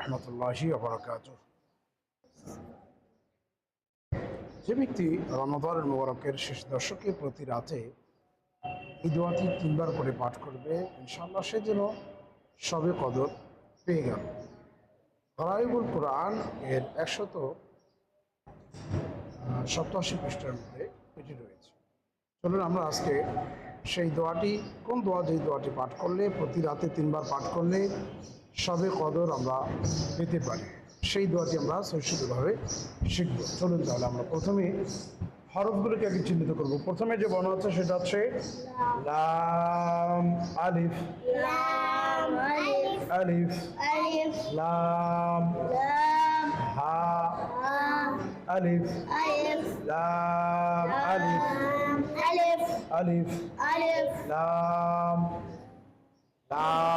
রহমতুল্লাহি অবরাকাত যে ব্যক্তি রমদানের মোবারকের শেষ দশকে প্রতি রাতে এই তিনবার করে পাঠ করবে, ইনশাআল্লাহ সে যেন সবে কদর পেয়ে গেল। গরাইবুল কোরআন এর একশত সপ্তাশি পৃষ্ঠার মধ্যে এটি রয়েছে। চলুন আমরা আজকে সেই দোয়াটি, কোন দোয়া যেই দোয়াটি পাঠ করলে, প্রতি রাতে তিনবার পাঠ করলে সবে কদর আমরা পেতে পারি। সেই দোয়াটি আমরা শৈশবভাবে শিখব। চলুন তাহলে আমরা প্রথমে হরফগুলোকে আগে চিহ্নিত করব। প্রথমে যে বর্ণ আছে সেটা হচ্ছে লাম আলিফ। আলিফ। লাম। হা। আলিফ। লাম আলিফ। আলিফ। আলিফ। লাম। লাম।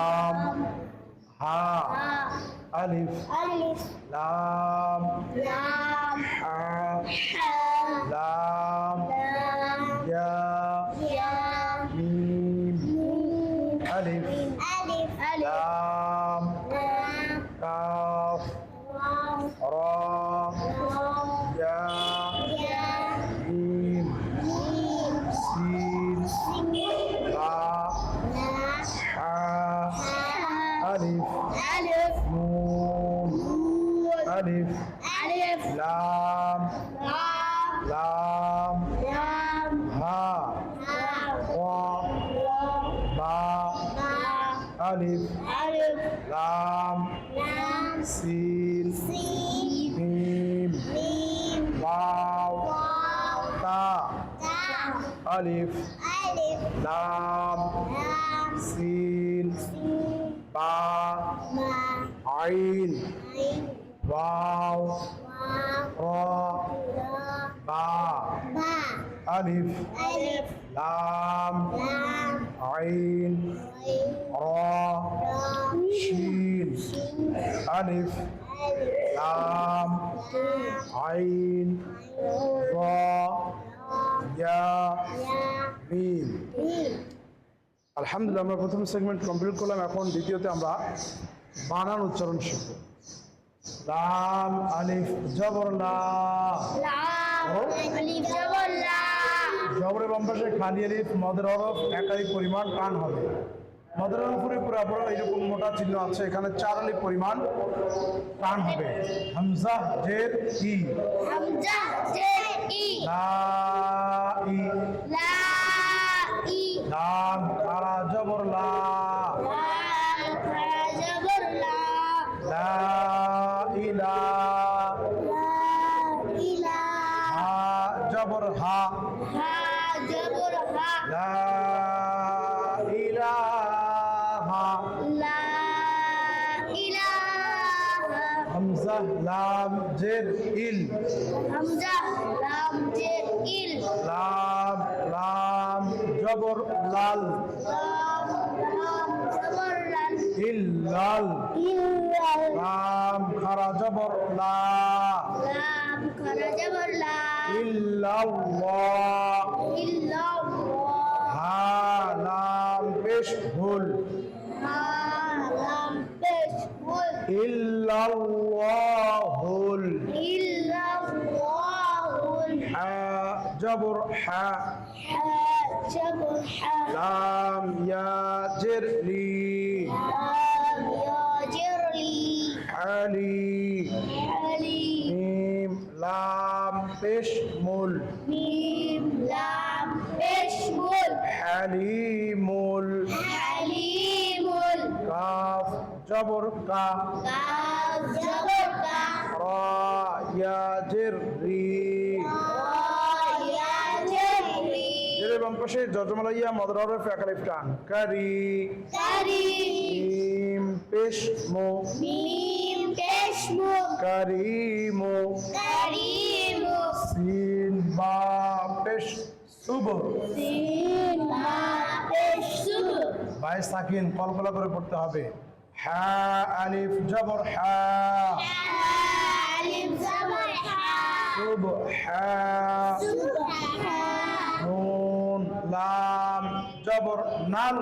আলিফ আলিফ লাম লাম হা আলিফ লাম সিন মিম ওয়াও তা আলিফ লাম সিন বা আইন ওয়াও বা আলিফ লাম আইন را শিন سين আলিফ ألف লাম لام আইন عين রা ইয়া يا মিম ميم আলহামদুলিল্লাহ আমরা প্রথম সেগমেন্ট কমপ্লিট করলাম এখন দ্বিতীয়তে আমরা বানান উচ্চারণ শিখব লাম আলিফ জবর লা لام ألف جبر لا জবরের বাম পাশে খালি আলিফ মদের হরফ একাধিক পরিমাণ টান হবে মদরার উপরে পুরাপুরা এরকম মোটা চিহ্ন আছে এখানে চার আলি পরিমাণ টান হবে। হামজা জের ই। হামজা জের ই। লা ই। লা ই। লাম ইলাহা লা ইলাহা হামজা লাম জের ইল। হামজা লাম জের ইল লাম লাম জবর লাল। লাম লাম জবর লাল। ইল্লাল ইল্লাল লাম খারা জবর লা। লাম খারা জবর লা। ইল্লাল্লাহ। জবর হা। লাম ইয়াজের লি আলি। মিম লাম পেশ মূল। মিম লাম পেশ মূল হালিমুল। হালিমুল কাফ জবর কা। কাফ জবর কা। রা ইয়াজের রি পাশে জজমালাইয়া মদর হরফে আকালিফ টান কারি। মিম পেশ মো। মিম পেশ মো। কারি মো। কারি মো। সিন বা পেশ সুব সিন বা পেশ সুব ভাই সাকিন কলকলা করে পড়তে হবে। হা আলিফ জবর হা আলিফ জবর হা সুবহা সুবহা লাম জবর নাল।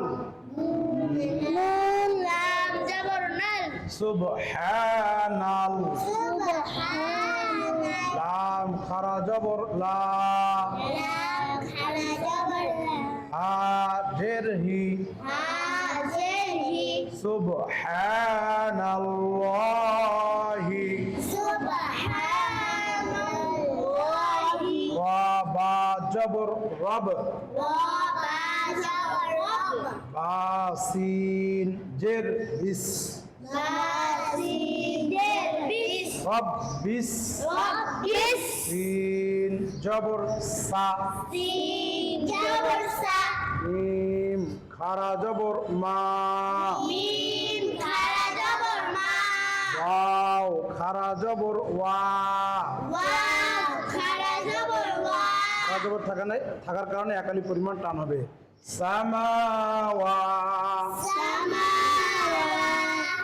লাম জবর নাল। সুবহানাল। লাম লাম খারা জবর লা। সুবহানাল্লাহ। জবর রব। বাসিন জের বিস। রব বিস। সিন জবর সা। মিম খারা জবর মা। খারা জবর ওয়া ওয়াও খারা জবর ওয়া খারা জবর থাকা নাই থাকার কারণে একালি পরিমাণ টান হবে। সামাওয়া।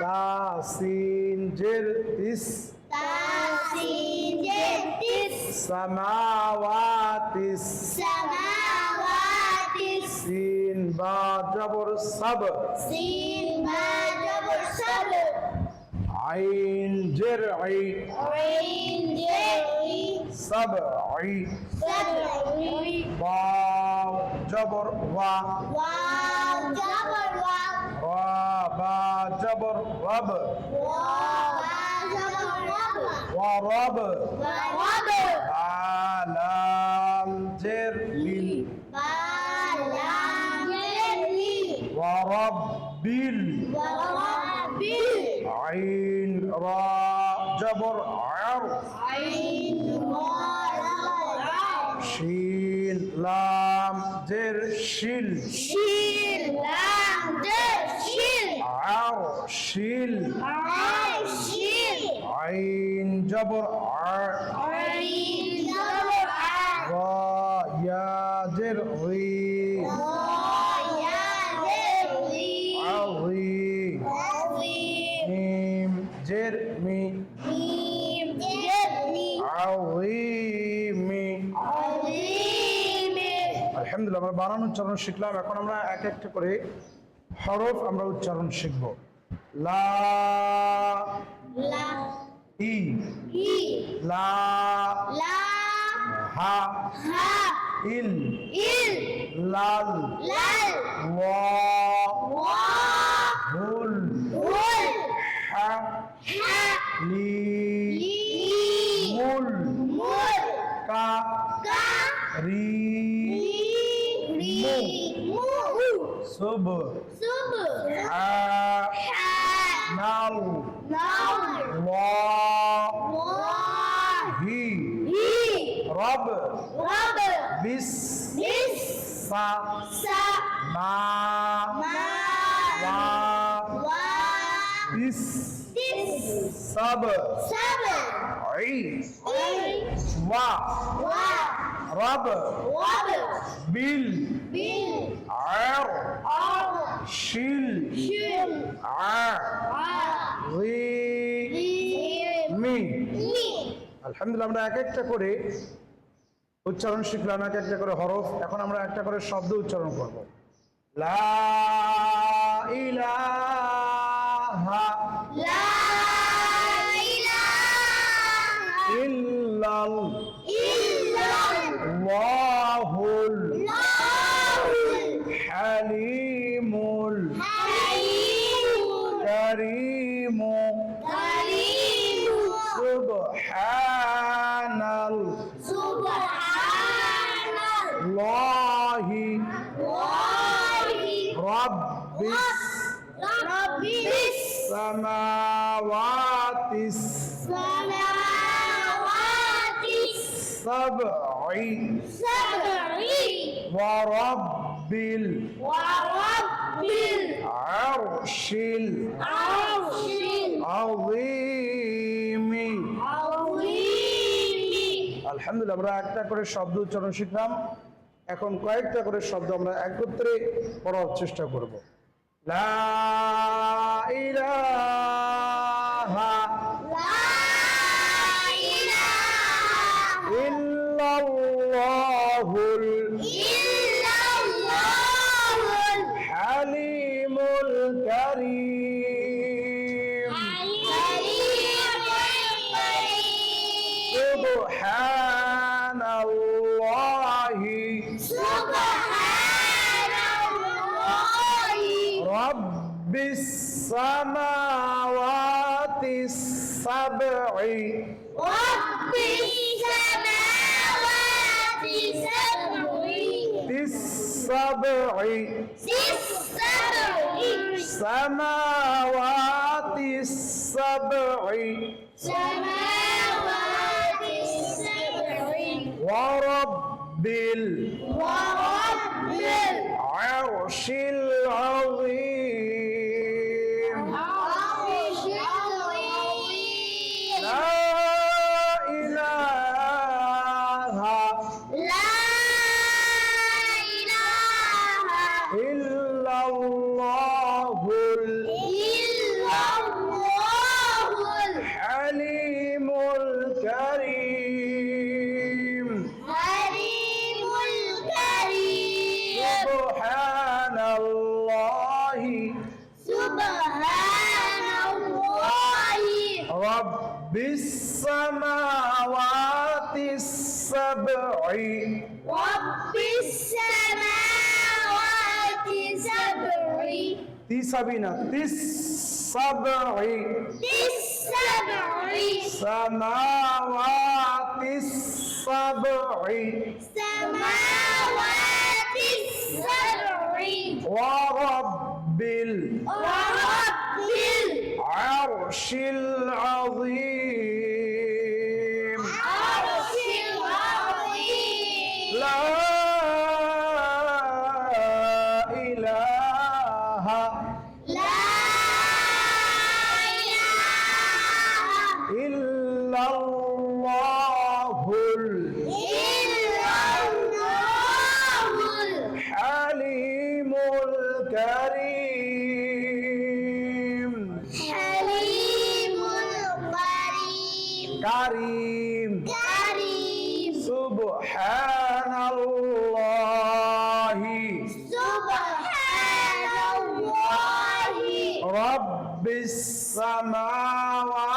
তাসিন জের তিস। তাসিদের তিস। সামাওয়াতিস সামাওয়াতিস সিন বা জবর সাব। সিন বা জবর সাব। আইন জের আই। আইন জেরি আই। সাবঈ বাও জবর ওয়া ওয়াও জবর ওয়া রা বা জবর রব ওয়া বা জবর রব ওয়া রব ওয়া রব আলাম জের লিল বা লাম জেরি জবর আর শিন লাম জের শিল শিল লাম জের শিল। আর শিল। আই শিল আইন জবর আর আইন জবর আ রা। ইয়া জের রি ইয়া জেরি আরি আযীম মিম জের মি। জেরি আউইমি আলহামদুলিল্লাহ আমরা বানান উচ্চারণ শিখলাম। এখন আমরা এক একটা করে হরফ আমরা উচ্চারণ শিখব। লা লা ই লা লা হা হা ইল লাল ওয়া ওয়া ওয়া রব ওয়াব বিল বিল আর আর শিল শিল আর আ রি রি মি মি আলহামদুলিল্লাহ আমরা এক একটা করে উচ্চারণ শিখলাম এক একটা করে হরফ এখন আমরা একটা করে শব্দ উচ্চারণ করব। লা ইলাহা লা ইলাহা ইল্লাল ইল্লাল্লাহুল হালিমুল কারীমু কারীমুল সুবহানাল সুবহানাল্লাহি রাব্বিস রাব্বিস সামাওয়াতিস সামাওয়াতিস সাবঈ সাবঈ ওয়া রাব্বিল ওয়া রাব্বিল আরশিল আরশিল আযীমি আযীমি আলহামদুলিল্লাহ আমরা একটা করে শব্দ উচ্চারণ শিখলাম। এখন কয়েকটা করে শব্দ আমরা একত্রে পড়ার চেষ্টা করব। লা ইলাহা ইল্লাল্লাহুল হালিমুল الشرعي رب السماوات سبعي. ذي السبع السبع سماوات السبع سماوات السبع ورب ال ورب العرش العظيم. la السبع. رب السماوات سبع. تسبنا السبع. السبع. سماوات السبع. سماوات السبع. ورب ورب العرش العظيم. কারিম কারিম সুবহানাল্লাহি সুবহানাল্লাহি রাব্বিস সামাওয়াতি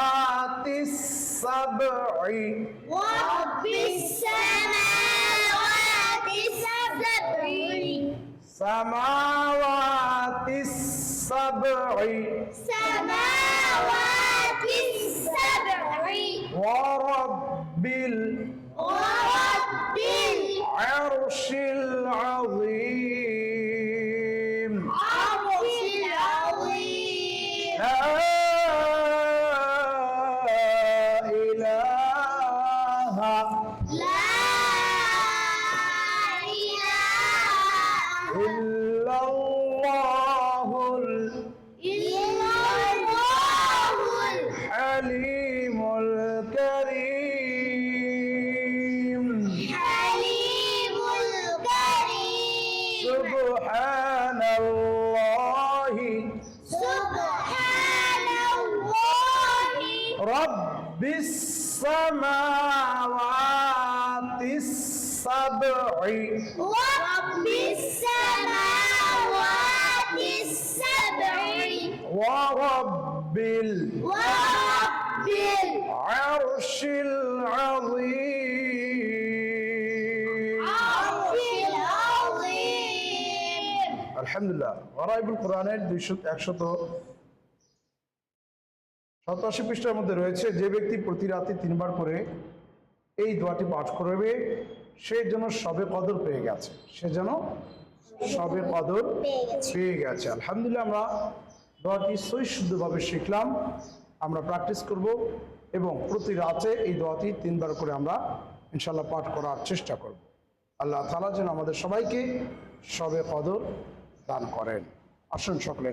সাবঈ রাব্বিস সামাওয়াতি সাবঈ সামাওয়াতি সাবঈ সামাওয়াতি ورب السبع ورب السماوات السبع ورب ورب العرش العظيم العرش العظيم আলহামদুলিল্লাহ গরাইবুল কোরআনের দুইশো একশত সতাশি পৃষ্ঠার মধ্যে রয়েছে যে ব্যক্তি প্রতি রাতে তিনবার করে এই দোয়াটি পাঠ করবে সে যেন সবে কদর পেয়ে গেছে। সে যেন সবে কদর পেয়ে গেছে। আলহামদুলিল্লাহ আমরা দোয়াটি সই শুদ্ধভাবে শিখলাম। আমরা প্র্যাকটিস করব এবং প্রতি রাতে এই দোয়াটি তিনবার করে আমরা ইনশাল্লাহ পাঠ করার চেষ্টা করব। আল্লাহ তালা যেন আমাদের সবাইকে সবে কদর দান করেন। আসুন সকলে